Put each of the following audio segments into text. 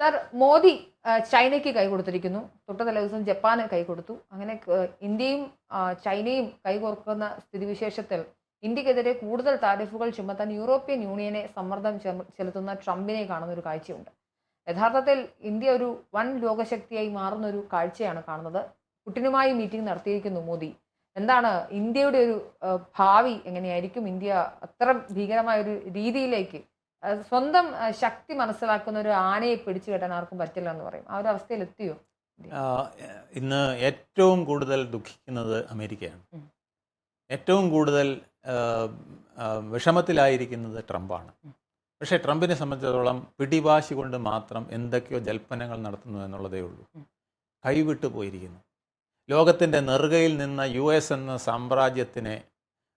Sir Modi ചൈനയ്ക്ക് കൈ കൊടുത്തിരിക്കുന്നു. തൊട്ട തലേ ദിവസം ജപ്പാന് കൈ കൊടുത്തു. അങ്ങനെ ഇന്ത്യയും ചൈനയും കൈകോർക്കുന്ന സ്ഥിതിവിശേഷത്തിൽ ഇന്ത്യക്കെതിരെ കൂടുതൽ താരിഫുകൾ ചുമത്താൻ യൂറോപ്യൻ യൂണിയനെ സമ്മർദ്ദം ചെലുത്തുന്ന ട്രംപിനെ കാണുന്ന ഒരു കാഴ്ചയുണ്ട്. യഥാർത്ഥത്തിൽ ഇന്ത്യ ഒരു വൻ ലോകശക്തിയായി മാറുന്ന ഒരു കാഴ്ചയാണ് കാണുന്നത്. പുടിനുമായി മീറ്റിംഗ് നടത്തിയിരിക്കുന്നു മോദി. എന്താണ് ഇന്ത്യയുടെ ഒരു ഭാവി എങ്ങനെയായിരിക്കും? ഇന്ത്യ അത്ര ഭീകരമായ ഒരു രീതിയിലേക്ക് സ്വന്തം ശക്തി മനസ്സിലാക്കുന്ന ഒരു ആനയെ പിടിച്ചു കെട്ടാൻ ആർക്കും പറ്റില്ല എന്ന് പറയും. ആ ഒരു അവസ്ഥയിൽ എത്തിയോ ഇന്ന് ഏറ്റവും കൂടുതൽ ദുഃഖിക്കുന്നത് അമേരിക്കയാണ്. ഏറ്റവും കൂടുതൽ വിഷമത്തിലായിരിക്കുന്നത് ട്രംപാണ്. പക്ഷേ ട്രംപിനെ സംബന്ധിച്ചിടത്തോളം പിടിവാശി കൊണ്ട് മാത്രം എന്തൊക്കെയോ ജൽപ്പനങ്ങൾ നടത്തുന്നു എന്നുള്ളതേ ഉള്ളൂ. കൈവിട്ടു പോയിരിക്കുന്നു. ലോകത്തിന്റെ നെറുകയിൽ നിന്ന യു എസ് എന്ന സാമ്രാജ്യത്തിനെ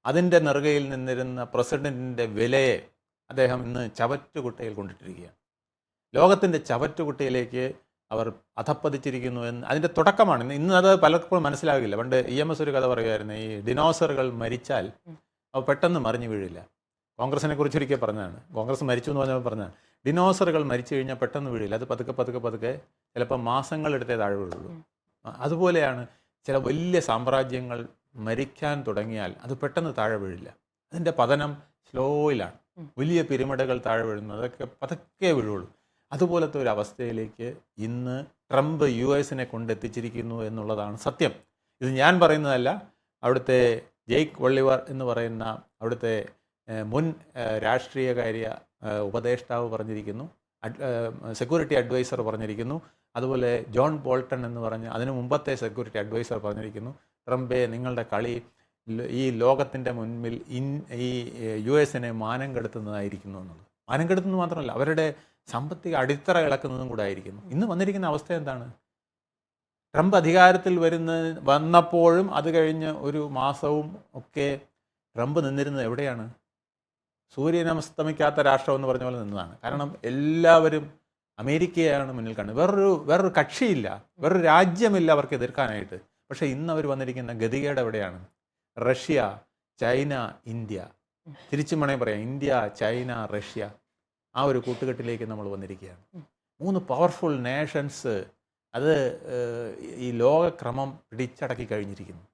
അതിന്റെ നെറുകയിൽ നിന്നിരുന്ന പ്രസിഡന്റിന്റെ വിലയെ അദ്ദേഹം ഇന്ന് ചവറ്റുകുട്ടയിൽ കൊണ്ടിട്ടിരിക്കുകയാണ്. ലോകത്തിന്റെ ചവറ്റുകുട്ടയിലേക്ക് അവർ അധപ്പതിച്ചിരിക്കുന്നു എന്ന് അതിന്റെ തുടക്കമാണ്. ഇന്ന് ഇന്ന് അത് പലർക്കും മനസ്സിലാകില്ല. പണ്ട് ഇ എം എസ് ഒരു കഥ പറയുമായിരുന്നു ഈ ഡിനോസറുകൾ മരിച്ചാൽ അവ പെട്ടെന്ന് മറിഞ്ഞു വീഴില്ല. കോൺഗ്രസിനെ കുറിച്ച് ഒരിക്കൽ പറഞ്ഞതാണ്. കോൺഗ്രസ് മരിച്ചു എന്ന് പറഞ്ഞപ്പോൾ പറഞ്ഞതാണ് ഡിനോസറുകൾ മരിച്ചു കഴിഞ്ഞാൽ പെട്ടെന്ന് വീഴില്ല. അത് പതുക്കെ പതുക്കെ പതുക്കെ ചിലപ്പോൾ മാസങ്ങളെടുത്തേ താഴെ വീഴുള്ളൂ അതുപോലെയാണ് ചില വലിയ സാമ്രാജ്യങ്ങൾ മരിക്കാൻ തുടങ്ങിയാൽ അത് പെട്ടെന്ന് താഴെ വീഴില്ല. അതിന്റെ പതനം സ്ലോയിലാണ്. വലിയ പിരമിഡുകൾ താഴെ വീഴുന്നത് അതൊക്കെ പതുക്കെ വീഴുള്ളൂ. അതുപോലത്തെ ഒരു അവസ്ഥയിലേക്ക് ഇന്ന് ട്രംപ് യു എസിനെ കൊണ്ടെത്തിച്ചിരിക്കുന്നു എന്നുള്ളതാണ് സത്യം. ഇത് ഞാൻ പറയുന്നതല്ല അവിടുത്തെ ജെയ്ക്ക് വള്ളിവർ എന്ന് പറയുന്ന അവിടുത്തെ മുൻ രാഷ്ട്രീയകാര്യ ഉപദേഷ്ടാവ് പറഞ്ഞിരിക്കുന്നു സെക്യൂരിറ്റി അഡ്വൈസർ പറഞ്ഞിരിക്കുന്നു അതുപോലെ ജോൺ ബോൾട്ടൺ എന്ന് പറഞ്ഞ് അതിനു മുമ്പത്തെ സെക്യൂരിറ്റി അഡ്വൈസർ പറഞ്ഞിരിക്കുന്നു ട്രംപെ നിങ്ങളുടെ കളി ഈ ലോകത്തിന്റെ മുൻപിൽ ഇൻ ഈ യു എസിനെ മാനം കെടുത്തുന്നതായിരിക്കുന്നു എന്നുള്ളത് മാനം കെടുത്തുന്നത് മാത്രമല്ല അവരുടെ സാമ്പത്തിക അടിത്തറ ഇളക്കുന്നതും കൂടെ ആയിരിക്കുന്നു ഇന്ന് വന്നിരിക്കുന്ന അവസ്ഥ എന്താണ്? ട്രംപ് അധികാരത്തിൽ വരുന്ന വന്നപ്പോഴും അത് കഴിഞ്ഞ് ഒരു മാസവും ഒക്കെ ട്രംപ് നിന്നിരുന്നത് എവിടെയാണ്? സൂര്യനമസ്തമിക്കാത്ത രാഷ്ട്രം എന്ന് പറഞ്ഞ പോലെ നിന്നതാണ്. കാരണം എല്ലാവരും അമേരിക്കയാണ് മുന്നിൽ കാണുന്നത്. വേറൊരു വേറൊരു കക്ഷിയില്ല. വേറൊരു രാജ്യമില്ല അവർക്ക് എതിർക്കാനായിട്ട്. പക്ഷേ ഇന്ന് അവർ വന്നിരിക്കുന്ന ഗതികേട് എവിടെയാണ്? Russia China India. തിരിച്ചും വേണമെങ്കിൽ പറയാം ഇന്ത്യ ചൈന റഷ്യ. ആ ഒരു കൂട്ടുകെട്ടിലേക്ക് നമ്മൾ വന്നിരിക്കുകയാണ്. മൂന്ന് പവർഫുൾ നേഷൻസ് അത് ഈ ലോകക്രമം പിടിച്ചടക്കി കഴിഞ്ഞിരിക്കുന്നു.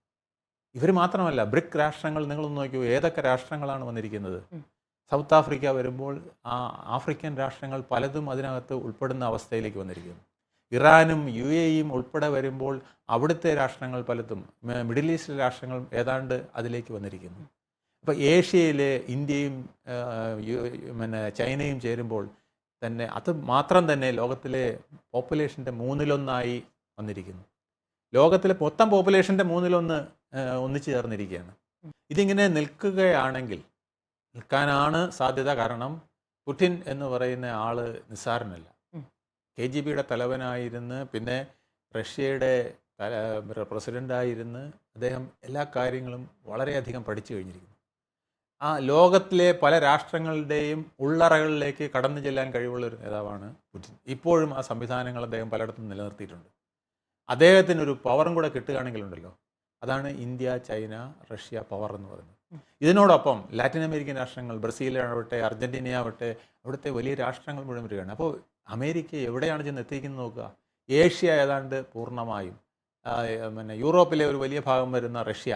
ഇവർ മാത്രമല്ല ബ്രിക് രാഷ്ട്രങ്ങൾ നിങ്ങളൊന്ന് നോക്കിയോ ഏതൊക്കെ രാഷ്ട്രങ്ങളാണ് വന്നിരിക്കുന്നത്. സൗത്ത് ആഫ്രിക്ക വരുമ്പോൾ ആ ആഫ്രിക്കൻ രാഷ്ട്രങ്ങൾ പലതും അതിനകത്ത് ഉൾപ്പെടുന്ന അവസ്ഥയിലേക്ക് വന്നിരിക്കുന്നു. ഇറാനും യു എയും ഉൾപ്പെടെ വരുമ്പോൾ അവിടുത്തെ രാഷ്ട്രങ്ങൾ പലതും മിഡിൽ ഈസ്റ്റിലെ രാഷ്ട്രങ്ങൾ ഏതാണ്ട് അതിലേക്ക് വന്നിരിക്കുന്നു. അപ്പോൾ ഏഷ്യയിലെ ഇന്ത്യയും പിന്നെ ചൈനയും ചേരുമ്പോൾ തന്നെ അത് മാത്രം തന്നെ ലോകത്തിലെ പോപ്പുലേഷന്റെ മൂന്നിലൊന്നായി വന്നിരിക്കുന്നു. ലോകത്തിലെ മൊത്തം പോപ്പുലേഷന്റെ മൂന്നിലൊന്ന് ഒന്നിച്ചു ചേർന്നിരിക്കുകയാണ്. ഇതിങ്ങനെ നിൽക്കുകയാണെങ്കിൽ നിൽക്കാനാണ് സാധ്യത കാരണം പുടിൻ എന്ന് പറയുന്ന ആൾ നിസ്സാരനല്ല. കെ ജി ബിയുടെ തലവനായിരുന്ന് പിന്നെ റഷ്യയുടെ തല പ്രസിഡന്റായിരുന്ന് അദ്ദേഹം എല്ലാ കാര്യങ്ങളും വളരെയധികം പഠിച്ചു കഴിഞ്ഞിരിക്കുന്നു. ആ ലോകത്തിലെ പല രാഷ്ട്രങ്ങളുടെയും ഉള്ളറകളിലേക്ക് കടന്നു ചെല്ലാൻ കഴിവുള്ള ഒരു നേതാവാണ് പുടിൻ. ഇപ്പോഴും ആ സംവിധാനങ്ങൾ അദ്ദേഹം പലയിടത്തും നിലനിർത്തിയിട്ടുണ്ട്. അദ്ദേഹത്തിന് ഒരു പവറും കൂടെ കിട്ടുകയാണെങ്കിലുണ്ടല്ലോ. അതാണ് ഇന്ത്യ ചൈന റഷ്യ പവർ എന്ന് പറയുന്നത്. ഇതിനോടൊപ്പം ലാറ്റിൻ അമേരിക്കൻ രാഷ്ട്രങ്ങൾ ബ്രസീലാവട്ടെ അർജന്റീനയാവട്ടെ അവിടുത്തെ വലിയ രാഷ്ട്രങ്ങൾ മുഴുവൻ വരികയാണ്. അപ്പോൾ അമേരിക്ക എവിടെയാണ് ചെന്ന് എത്തിക്കുന്നത് നോക്കുക. ഏഷ്യ ഏതാണ്ട് പൂർണമായും പിന്നെ യൂറോപ്പിലെ ഒരു വലിയ ഭാഗം വരുന്ന റഷ്യ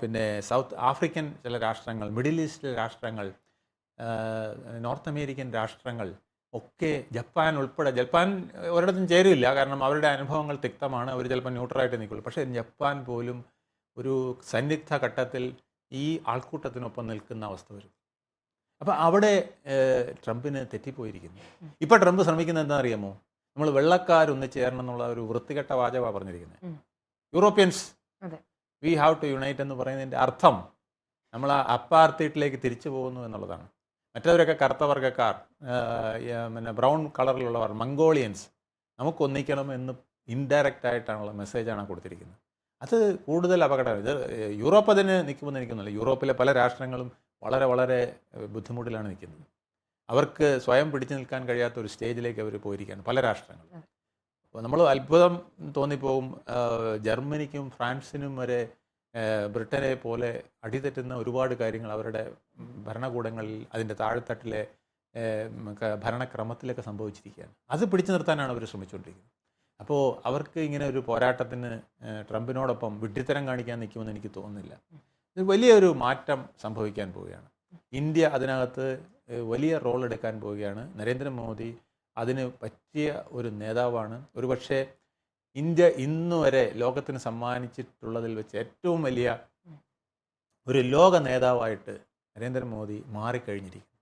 പിന്നെ സൗത്ത് ആഫ്രിക്കൻ ചില രാഷ്ട്രങ്ങൾ മിഡിൽ ഈസ്റ്റിലെ രാഷ്ട്രങ്ങൾ നോർത്ത് അമേരിക്കൻ രാഷ്ട്രങ്ങൾ ഒക്കെ ജപ്പാൻ ഉൾപ്പെടെ ജപ്പാൻ ഒരിടത്തും ചേരില്ല കാരണം അവരുടെ അനുഭവങ്ങൾ തിക്തമാണ്. അവർ ചിലപ്പോൾ ന്യൂട്രലായിട്ട് നിൽക്കുള്ളൂ. പക്ഷേ ജപ്പാൻ പോലും ഒരു സന്നിഗ്ധ ഘട്ടത്തിൽ ഈ ആൾക്കൂട്ടത്തിനൊപ്പം നിൽക്കുന്ന അവസ്ഥ വരും. അപ്പോൾ അവിടെ ട്രംപിന് തെറ്റിപ്പോയിരിക്കുന്നു. ഇപ്പോൾ ട്രംപ് ശ്രമിക്കുന്നത് എന്താ അറിയാമോ? നമ്മൾ വെള്ളക്കാരൊന്ന് ചേരണം എന്നുള്ള ഒരു വൃത്തികെട്ട വാചകമാണ് പറഞ്ഞിരിക്കുന്നത്. Europeans we have to unite എന്ന് പറയുന്നതിന്റെ അർത്ഥം നമ്മൾ ആ അപ്പാർത്തീട്ടിലേക്ക് തിരിച്ചു പോകുന്നു എന്നുള്ളതാണ്. മറ്റവരൊക്കെ കറുത്ത വർഗക്കാർ പിന്നെ ബ്രൗൺ കളറിലുള്ളവർ മംഗോളിയൻസ് നമുക്ക് ഒന്നിക്കണം എന്ന് ഇൻഡയറക്റ്റ് ആയിട്ടാണുള്ള മെസ്സേജാണ് കൊടുത്തിരിക്കുന്നത്. അത് കൂടുതൽ അപകടം ഇത് യൂറോപ്പ് അതിന് നിൽക്കുമെന്ന് എനിക്കൊന്നുമില്ല. യൂറോപ്പിലെ പല രാഷ്ട്രങ്ങളും വളരെ വളരെ ബുദ്ധിമുട്ടിലാണ് നിൽക്കുന്നത്. അവർക്ക് സ്വയം പിടിച്ചു നിൽക്കാൻ കഴിയാത്ത ഒരു സ്റ്റേജിലേക്ക് അവർ പോയിരിക്കുകയാണ് പല രാഷ്ട്രങ്ങളും. അപ്പോൾ നമ്മൾ അത്ഭുതം തോന്നിപ്പോകും ആഹ്, ജർമ്മനിക്കും ഫ്രാൻസിനും വരെ ബ്രിട്ടനെ പോലെ അടിതെറ്റുന്ന ഒരുപാട് കാര്യങ്ങൾ അവരുടെ ഭരണകൂടങ്ങളിൽ അതിന്റെ താഴെത്തട്ടിലെ ഭരണക്രമത്തിലൊക്കെ സംഭവിച്ചിരിക്കുകയാണ്. അത് പിടിച്ചു നിർത്താനാണ് അവർ ശ്രമിച്ചുകൊണ്ടിരിക്കുന്നത്. അപ്പോൾ അവർക്ക് ഇങ്ങനെ ഒരു പോരാട്ടത്തിന് ട്രംപിനോടൊപ്പം വിഡ്ഢിത്തരം കാണിക്കാൻ നിൽക്കുമെന്ന് എനിക്ക് തോന്നുന്നില്ല. വലിയൊരു മാറ്റം സംഭവിക്കാൻ പോവുകയാണ്. ഇന്ത്യ അതിനകത്ത് വലിയ റോൾ എടുക്കാൻ പോവുകയാണ്. നരേന്ദ്രമോദി അതിന് പറ്റിയ ഒരു നേതാവാണ്. ഒരുപക്ഷെ ഇന്ത്യ ഇന്ന് വരെ ലോകത്തിന് സമ്മാനിച്ചിട്ടുള്ളതിൽ വെച്ച് ഏറ്റവും വലിയ ഒരു ലോക നേതാവായിട്ട് നരേന്ദ്രമോദി മാറിക്കഴിഞ്ഞിരിക്കുന്നു.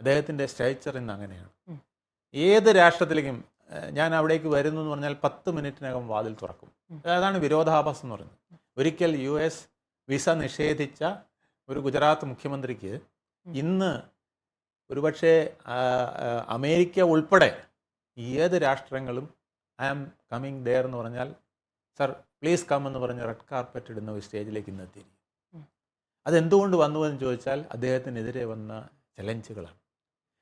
അദ്ദേഹത്തിന്റെ സ്റ്റേച്ചർ ഇന്ന് അങ്ങനെയാണ്. ഏത് രാഷ്ട്രത്തിലേക്കും ഞാൻ അവിടേക്ക് വരുന്നു എന്ന് പറഞ്ഞാൽ പത്ത് മിനിറ്റിനകം വാതിൽ തുറക്കും. അതാണ് വിരോധാഭാസം എന്ന് പറയുന്നത്. ഒരിക്കൽ യു എസ് വിസ നിഷേധിച്ച ഒരു ഗുജറാത്ത് മുഖ്യമന്ത്രിക്ക് ഇന്ന് ഒരുപക്ഷെ അമേരിക്ക ഉൾപ്പെടെ ഏത് രാഷ്ട്രങ്ങളും ഐ ആം കമ്മിങ് ദെയർ എന്ന് പറഞ്ഞാൽ സർ പ്ലീസ് കം എന്ന് പറഞ്ഞ് റെഡ് കാർപ്പറ്റ് ഇടുന്ന ഒരു സ്റ്റേജിലേക്ക് ഇന്ന് എത്തിയിരിക്കും. അതെന്തുകൊണ്ട് വന്നു എന്ന് ചോദിച്ചാൽ അദ്ദേഹത്തിനെതിരെ വന്ന ചലഞ്ചുകളാണ്.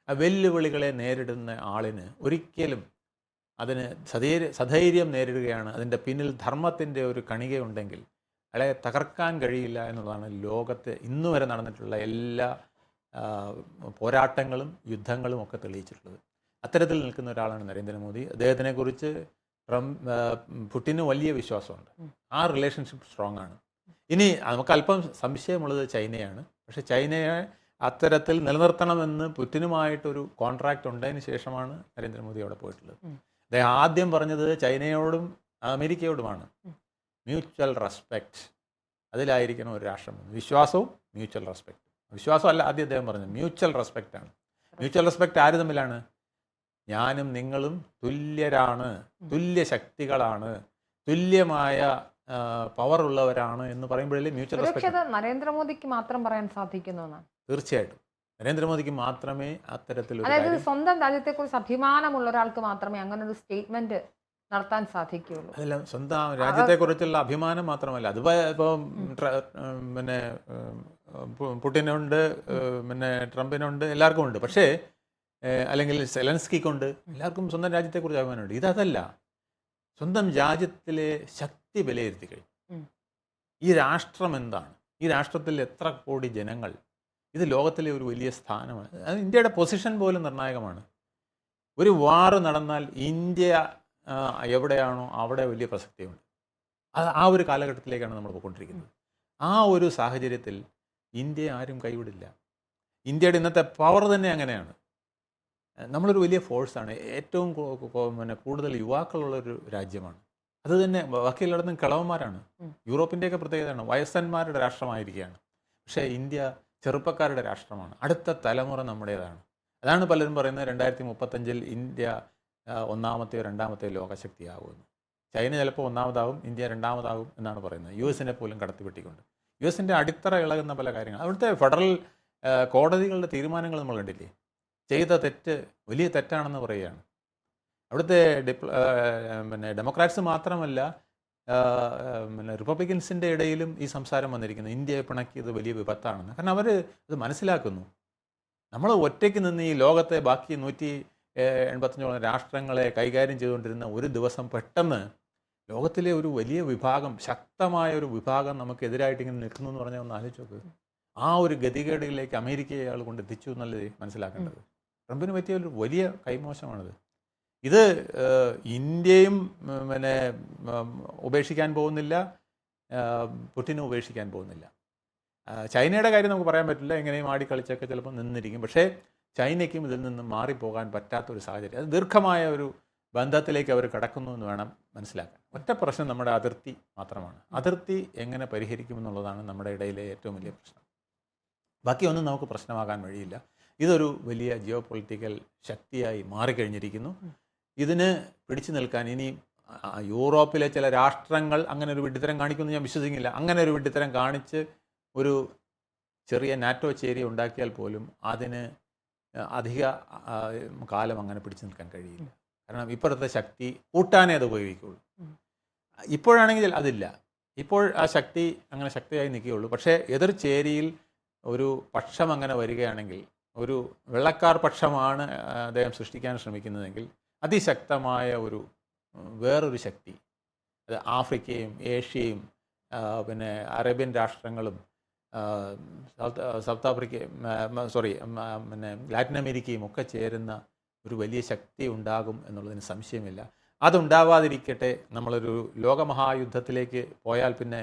ആ വെല്ലുവിളികളെ നേരിടുന്ന ആളിന് ഒരിക്കലും അതിന് സധൈര്യ സധൈര്യം നേരിടുകയാണ്. അതിന്റെ പിന്നിൽ ധർമ്മത്തിന്റെ ഒരു കണികയുണ്ടെങ്കിൽ അയാളെ തകർക്കാൻ കഴിയില്ല എന്നുള്ളതാണ് ലോകത്ത് ഇന്നു വരെ നടന്നിട്ടുള്ള എല്ലാ പോരാട്ടങ്ങളും യുദ്ധങ്ങളും ഒക്കെ തെളിയിച്ചിട്ടുള്ളത്. അത്തരത്തിൽ നിൽക്കുന്ന ഒരാളാണ് നരേന്ദ്രമോദി. അദ്ദേഹത്തിനെക്കുറിച്ച് ട്രംപ് പുട്ടിന് പുടിന് വലിയ വിശ്വാസമുണ്ട്. ആ റിലേഷൻഷിപ്പ് സ്ട്രോങ് ആണ്. ഇനി നമുക്ക് അല്പം സംശയമുള്ളത് ചൈനയാണ്. പക്ഷേ ചൈനയെ അത്തരത്തിൽ നിലനിർത്തണമെന്ന് പുറ്റിനുമായിട്ടൊരു കോൺട്രാക്റ്റ് ഉണ്ടതിന് ശേഷമാണ് നരേന്ദ്രമോദി അവിടെ പോയിട്ടുള്ളത്. അദ്ദേഹം ആദ്യം പറഞ്ഞത് ചൈനയോടും അമേരിക്കയോടുമാണ്. മ്യൂച്വൽ റെസ്പെക്റ്റ് അതിലായിരിക്കണം ഒരു രാഷ്ട്രം വിശ്വാസവും മ്യൂച്വൽ റെസ്പെക്റ്റ് വിശ്വാസമല്ല ആദ്യം അദ്ദേഹം പറഞ്ഞത് മ്യൂച്വൽ റെസ്പെക്റ്റ് ആണ്. മ്യൂച്വൽ റെസ്പെക്റ്റ് ആര് തമ്മിലാണ്? ഞാനും നിങ്ങളും തുല്യരാണ് തുല്യ ശക്തികളാണ് തുല്യമായ പവർ ഉള്ളവരാണ് എന്ന് പറയുമ്പോഴല്ലേ മ്യൂച്വൽ റെസ്പെക്ട് നരേന്ദ്രമോദിക്ക് മാത്രം പറയാൻ സാധിക്കുന്നു തീർച്ചയായിട്ടും. നരേന്ദ്രമോദിക്ക് മാത്രമേ അത്തരത്തിൽ അതായത് സ്വന്തം രാജ്യത്തെക്കുറിച്ച് അഭിമാനമുള്ള ഒരാൾക്ക് മാത്രമേ അങ്ങനെ ഒരു സ്റ്റേറ്റ്മെന്റ് നടത്താൻ സാധിക്കുകയുള്ളൂ. അതല്ല സ്വന്തം രാജ്യത്തെക്കുറിച്ചുള്ള അഭിമാനം മാത്രമല്ല. അത് ഇപ്പോൾ ഇപ്പം പിന്നെ പുടിനുണ്ട് പിന്നെ ട്രംപിനുണ്ട് എല്ലാവർക്കും ഉണ്ട്. പക്ഷേ അല്ലെങ്കിൽ സെലൻസ്കിക്കുണ്ട് എല്ലാവർക്കും സ്വന്തം രാജ്യത്തെക്കുറിച്ച് അഭിമാനമുണ്ട്. ഇതല്ല സ്വന്തം രാജ്യത്തിലെ ശക്തി വിലയിരുത്തി കഴിഞ്ഞു. ഈ രാഷ്ട്രം എന്താണ്? ഈ രാഷ്ട്രത്തിൽ എത്ര കോടി ജനങ്ങൾ? ഇത് ലോകത്തിലെ ഒരു വലിയ സ്ഥാനമാണ്. അത് ഇന്ത്യയുടെ പൊസിഷൻ പോലും നിർണായകമാണ്. ഒരു വാർ നടന്നാൽ ഇന്ത്യ എവിടെയാണോ അവിടെ വലിയ പ്രസക്തിയുണ്ട്. അത് ആ ഒരു കാലഘട്ടത്തിലേക്കാണ് നമ്മൾ പോയിക്കൊണ്ടിരിക്കുന്നത്. ആ ഒരു സാഹചര്യത്തിൽ ഇന്ത്യയെ ആരും കൈവിടില്ല. ഇന്ത്യയുടെ ഇന്നത്തെ പവർ തന്നെ അങ്ങനെയാണ്. നമ്മളൊരു വലിയ ഫോഴ്സാണ് ഏറ്റവും പിന്നെ കൂടുതൽ യുവാക്കളുള്ളൊരു രാജ്യമാണ്. അത് തന്നെ ബാക്കിയുള്ളിടത്തും കിളവന്മാരാണ്. ഉം. യൂറോപ്പിന്റെയൊക്കെ പ്രത്യേകതയാണ്. വയസ്സന്മാരുടെ രാഷ്ട്രമായിരിക്കുകയാണ്. പക്ഷേ ഇന്ത്യ ചെറുപ്പക്കാരുടെ രാഷ്ട്രമാണ്. അടുത്ത തലമുറ നമ്മുടേതാണ്. അതാണ് പലരും പറയുന്നത് രണ്ടായിരത്തി മുപ്പത്തഞ്ചിൽ ഇന്ത്യ ഒന്നാമത്തെയോ രണ്ടാമത്തെയോ ലോകശക്തിയാകുമെന്ന് ചൈന ചിലപ്പോൾ ഒന്നാമതാകും ഇന്ത്യ രണ്ടാമതാകും എന്നാണ് പറയുന്നത്. യു എസിനെ പോലും കടത്തിവെട്ടിക്കൊണ്ട് യു എസിന്റെ അടിത്തറ ഇളകുന്ന പല കാര്യങ്ങൾ. അവിടുത്തെ ഫെഡറൽ കോടതികളുടെ തീരുമാനങ്ങൾ നമ്മൾ കണ്ടില്ലേ? ചെയ്ത തെറ്റ് വലിയ തെറ്റാണെന്ന് പറയുകയാണ്. അവിടുത്തെ ഡിപ്ല പിന്നെ ഡെമോക്രാറ്റ്സ് മാത്രമല്ല പിന്നെ റിപ്പബ്ലിക്കൻസിന്റെ ഇടയിലും ഈ സംസാരം വന്നിരിക്കുന്നു. ഇന്ത്യയെ പിണക്കിയത് വലിയ വിപത്താണെന്ന്. കാരണം അവർ അത് മനസ്സിലാക്കുന്നു. നമ്മൾ ഒറ്റയ്ക്ക് നിന്ന് ഈ ലോകത്തെ ബാക്കി നൂറ്റി എൺപത്തഞ്ചോളം രാഷ്ട്രങ്ങളെ കൈകാര്യം ചെയ്തുകൊണ്ടിരുന്ന ഒരു ദിവസം പെട്ടെന്ന് ലോകത്തിലെ ഒരു വലിയ വിഭാഗം ശക്തമായ ഒരു വിഭാഗം നമുക്കെതിരായിട്ട് ഇങ്ങനെ നിൽക്കുന്നു എന്ന് പറഞ്ഞാൽ ഒന്ന് ആലോചിച്ച് നോക്ക്. ആ ഒരു ഗതികേടിലേക്ക് അമേരിക്കയെ അയാൾ കൊണ്ട് എത്തിച്ചു എന്നുള്ളത് മനസ്സിലാക്കേണ്ടത്? ട്രംപിന് പറ്റിയ ഒരു വലിയ കൈമോശമാണിത്. ഇത് ഇന്ത്യയും പിന്നെ ഉപേക്ഷിക്കാൻ പോകുന്നില്ല പുട്ടിനും പുടിനും ഉപേക്ഷിക്കാൻ പോകുന്നില്ല. ചൈനയുടെ കാര്യം നമുക്ക് പറയാൻ പറ്റില്ല. എങ്ങനെയും ആടിക്കളിച്ചൊക്കെ ചിലപ്പോൾ നിന്നിരിക്കും. പക്ഷേ ചൈനയ്ക്കും ഇതിൽ നിന്നും മാറിപ്പോകാൻ പറ്റാത്ത ഒരു സാഹചര്യം. അത് ദീർഘമായ ഒരു ബന്ധത്തിലേക്ക് അവർ കടക്കുന്നു എന്ന് വേണം മനസ്സിലാക്കാൻ. ഒറ്റ പ്രശ്നം നമ്മുടെ അതിർത്തി മാത്രമാണ്. അതിർത്തി എങ്ങനെ പരിഹരിക്കുമെന്നുള്ളതാണ് നമ്മുടെ ഇടയിലെ ഏറ്റവും വലിയ പ്രശ്നം. ബാക്കിയൊന്നും നമുക്ക് പ്രശ്നമാകാൻ വഴിയില്ല. ഇതൊരു വലിയ ജിയോ പൊളിറ്റിക്കൽ ശക്തിയായി മാറിക്കഴിഞ്ഞിരിക്കുന്നു. ഇതിന് പിടിച്ചു നിൽക്കാൻ ഇനി യൂറോപ്പിലെ ചില രാഷ്ട്രങ്ങൾ അങ്ങനെ ഒരു വിഡ്ഢിത്തരം കാണിക്കുമെന്ന് ഞാൻ വിശ്വസിക്കുന്നില്ല. അങ്ങനെ ഒരു വിഡ്ഢിത്തരം കാണിച്ച് ഒരു ചെറിയ നാറ്റോ ചേരി ഉണ്ടാക്കിയാൽ പോലും അതിന് അധിക കാലം അങ്ങനെ പിടിച്ചു നിൽക്കാൻ കഴിയില്ല. കാരണം ഇപ്പോഴത്തെ ശക്തി കൂട്ടാനേ അത് ഉപയോഗിക്കുകയുള്ളൂ. ഇപ്പോഴാണെങ്കിൽ അതില്ല. ഇപ്പോൾ ആ ശക്തി അങ്ങനെ ശക്തിയായി നിൽക്കുകയുള്ളൂ. പക്ഷേ എതിർ ചേരിയിൽ ഒരു പക്ഷം അങ്ങനെ വരികയാണെങ്കിൽ ഒരു വെള്ളക്കാർ പക്ഷമാണ് അദ്ദേഹം സൃഷ്ടിക്കാൻ ശ്രമിക്കുന്നതെങ്കിൽ അതിശക്തമായ ഒരു വേറൊരു ശക്തി അത് ആഫ്രിക്കയും ഏഷ്യയും പിന്നെ അറേബ്യൻ രാഷ്ട്രങ്ങളും സൗത്ത് സൗത്ത് ആഫ്രിക്കയും സോറി പിന്നെ ലാറ്റിൻ അമേരിക്കയും ഒക്കെ ചേരുന്ന ഒരു വലിയ ശക്തി ഉണ്ടാകും എന്നുള്ളതിന് സംശയമില്ല. അതുണ്ടാവാതിരിക്കട്ടെ നമ്മളൊരു ലോകമഹായുദ്ധത്തിലേക്ക് പോയാൽ പിന്നെ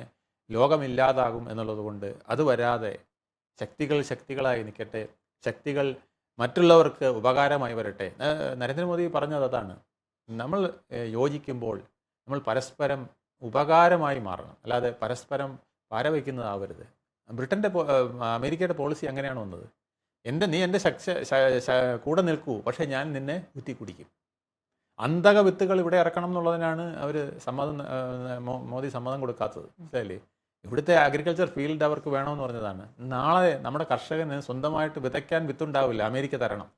ലോകമില്ലാതാകും എന്നുള്ളത് കൊണ്ട് അത് വരാതെ ശക്തികൾ ശക്തികളായി നിൽക്കട്ടെ ശക്തികൾ മറ്റുള്ളവർക്ക് ഉപകാരമായി വരട്ടെ. നരേന്ദ്രമോദി പറഞ്ഞത് അതാണ്. നമ്മൾ യോജിക്കുമ്പോൾ നമ്മൾ പരസ്പരം ഉപകാരമായി മാറണം. അല്ലാതെ പരസ്പരം പാരവയ്ക്കുന്നതാവരുത്. ബ്രിട്ടന്റെ അമേരിക്കയുടെ പോളിസി അങ്ങനെയാണ് വന്നത്? എന്റെ നീ എന്റെ ശക്തി കൂടെ നിൽക്കൂ പക്ഷേ ഞാൻ നിന്നെ കുത്തി കുടിക്കും. അന്തക വിത്തുകൾ ഇവിടെ ഇറക്കണം എന്നുള്ളതിനാണ് അവർ സമ്മതം മോദി സമ്മതം കൊടുക്കാത്തത്. മനസ്സിലായില്ലേ? ഇവിടുത്തെ അഗ്രികൾച്ചർ ഫീൽഡ് അവർക്ക് വേണമെന്ന് പറഞ്ഞതാണ്. നാളെ നമ്മുടെ കർഷകന് സ്വന്തമായിട്ട് വിതയ്ക്കാൻ വിത്തുണ്ടാവില്ല അമേരിക്ക തരണം.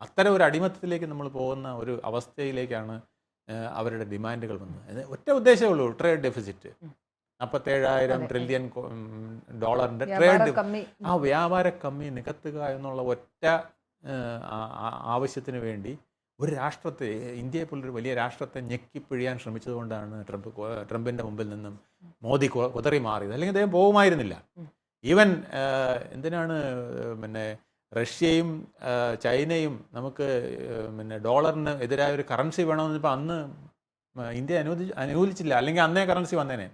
അത്തരം ഒരു അടിമത്തത്തിലേക്ക് നമ്മൾ പോകുന്ന ഒരു അവസ്ഥയിലേക്കാണ് അവരുടെ ഡിമാൻഡുകൾ വന്നത്. ഒറ്റ ഉദ്ദേശമേ ഉള്ളൂ ട്രേഡ് ഡെഫിസിറ്റ്. നാൽപ്പത്തേഴായിരം. ട്രില്യൺ ഡോളറിന്റെ ട്രേഡ് ആ വ്യാപാര കമ്മി നികത്തുക എന്നുള്ള ഒറ്റ ആവശ്യത്തിന് വേണ്ടി ഒരു രാഷ്ട്രത്തെ ഇന്ത്യയെ പോലൊരു വലിയ രാഷ്ട്രത്തെ ഞെക്കിപ്പിഴിയാൻ ശ്രമിച്ചതുകൊണ്ടാണ് ട്രംപ് ട്രംപിന്റെ മുമ്പിൽ നിന്നും മോദി കുതറി മാറിയത് അല്ലെങ്കിൽ അദ്ദേഹം പോകുമായിരുന്നില്ല. ഈവൻ എന്തിനാണ് പിന്നെ റഷ്യയും ചൈനയും നമുക്ക് പിന്നെ ഡോളറിന് എതിരായ ഒരു കറൻസി വേണമെന്ന് ഇപ്പം അന്ന് ഇന്ത്യ അനുവദി അനുകൂലിച്ചില്ല അല്ലെങ്കിൽ അന്നേ കറൻസി വന്നേനെ.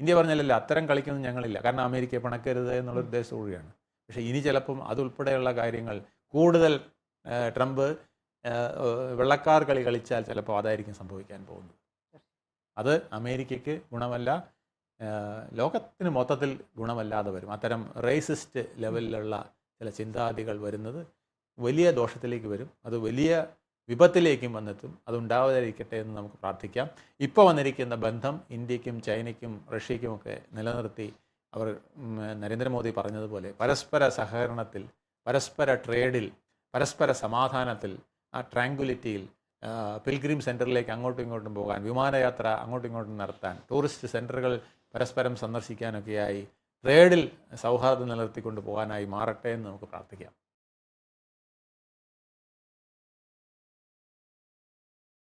ഇന്ത്യ പറഞ്ഞല്ലല്ല അത്തരം കളിക്കുന്നത് ഞങ്ങളില്ല. കാരണം അമേരിക്കയെ പണക്കരുത് എന്നുള്ള കൂടിയാണ്. പക്ഷേ ഇനി ചിലപ്പം അതുൾപ്പെടെയുള്ള കാര്യങ്ങൾ കൂടുതൽ ട്രംപ് വെള്ളക്കാർ കളി കളിച്ചാൽ ചിലപ്പോൾ അതായിരിക്കും സംഭവിക്കാൻ പോകുന്നത്. അത് അമേരിക്കയ്ക്ക് ഗുണമല്ല ലോകത്തിന് മൊത്തത്തിൽ ഗുണമല്ലാതെ വരും. അത്തരം റേസിസ്റ്റ് ലെവലിലുള്ള ചില ചിന്താഗതികൾ വരുന്നത് വലിയ ദോഷത്തിലേക്ക് വരും. അത് വലിയ വിപത്തിലേക്കും വന്നെത്തും. അതുണ്ടാവാതിരിക്കട്ടെ എന്ന് നമുക്ക് പ്രാർത്ഥിക്കാം. ഇപ്പോൾ വന്നിരിക്കുന്ന ബന്ധം ഇന്ത്യക്കും ചൈനയ്ക്കും റഷ്യയ്ക്കുമൊക്കെ നിലനിർത്തി അവർ നരേന്ദ്രമോദി പറഞ്ഞതുപോലെ പരസ്പര സഹകരണത്തിൽ പരസ്പര ട്രേഡിൽ പരസ്പര സമാധാനത്തിൽ ആ ട്രാങ്കുലിറ്റിയിൽ പിൽഗ്രിം സെന്ററിലേക്ക് അങ്ങോട്ടും ഇങ്ങോട്ടും പോകാൻ വിമാനയാത്ര അങ്ങോട്ടും ഇങ്ങോട്ടും നടത്താൻ ടൂറിസ്റ്റ് സെന്ററുകൾ പരസ്പരം സന്ദർശിക്കാനൊക്കെയായി ട്രേഡിൽ സൗഹാർദ്ദം നിലനിർത്തിക്കൊണ്ട് പോകാനായി മാറട്ടെ എന്ന് നമുക്ക് പ്രാർത്ഥിക്കാം.